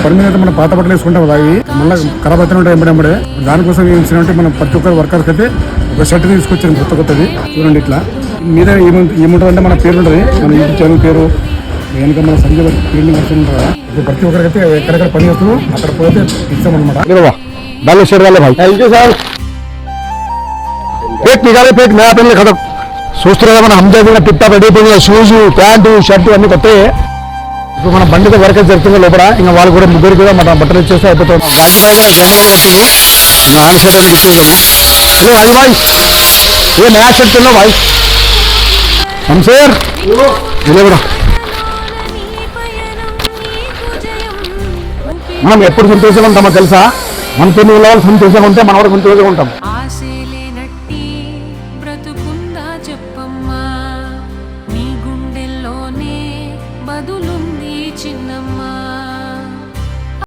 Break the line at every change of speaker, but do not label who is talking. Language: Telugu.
పని మీద అయితే మనం పాత బట్టలు వేసుకుంటాం కదా అవి మళ్ళీ ఖరాబ్ అవుతూనే ఉంటాయి ఎంబడి ఎంబడే దానికోసం ఏం చేసినంటే మనం ప్రతి ఒక్కరు వర్కర్స్ అయితే ఒక షర్ట్ తీసుకొచ్చాను కొత్త కొత్తది చూడండి ఇట్లా మీద ఏముంటుంది ఏముంటుంది అంటే మన పేరు ఉంటుంది మన యూట్యూబ్ ఛానల్ పేరు వెనక మన సంజయ్ ప్రింటింగ్ వర్షన్ ఉంటుంది కదా ఇప్పుడు ప్రతి ఒక్కరికైతే ఎక్కడెక్కడ పని చేస్తున్నాం అక్కడ పోతే ఇస్తామన్నమాట
अरे वाह डाले शेर डाले भाई थैंक यू सर पेट निकाले पेट नया पहले खत्म చూస్తున్నా మన హంజా కూడా టిప్ టాప్ రెడీ అయిపోయింది షూస్ ప్యాంటు షర్ట్ అన్ని కొత్తాయి ఇప్పుడు మన బండితో వర్క్ జరుగుతుంది లోపల. ఇంకా వాళ్ళు కూడా ముగ్గురు కూడా మన బట్టలు ఇచ్చేస్తే అయిపోతుంది హలో హరి భాయ్ ఏ నయా చెప్తున్నా భాయ్ నమస్కార్ కూడా. మనం ఎప్పుడు సంతోషంగా ఉంటామో తెలుసా? మన తొమ్మిది వాళ్ళు సంతోషంగా ఉంటే మనం కూడా సంతోషంగా ఉంటాం. చెప్పమ్మా? నీ గుండెల్లోనే బదులు 信了吗？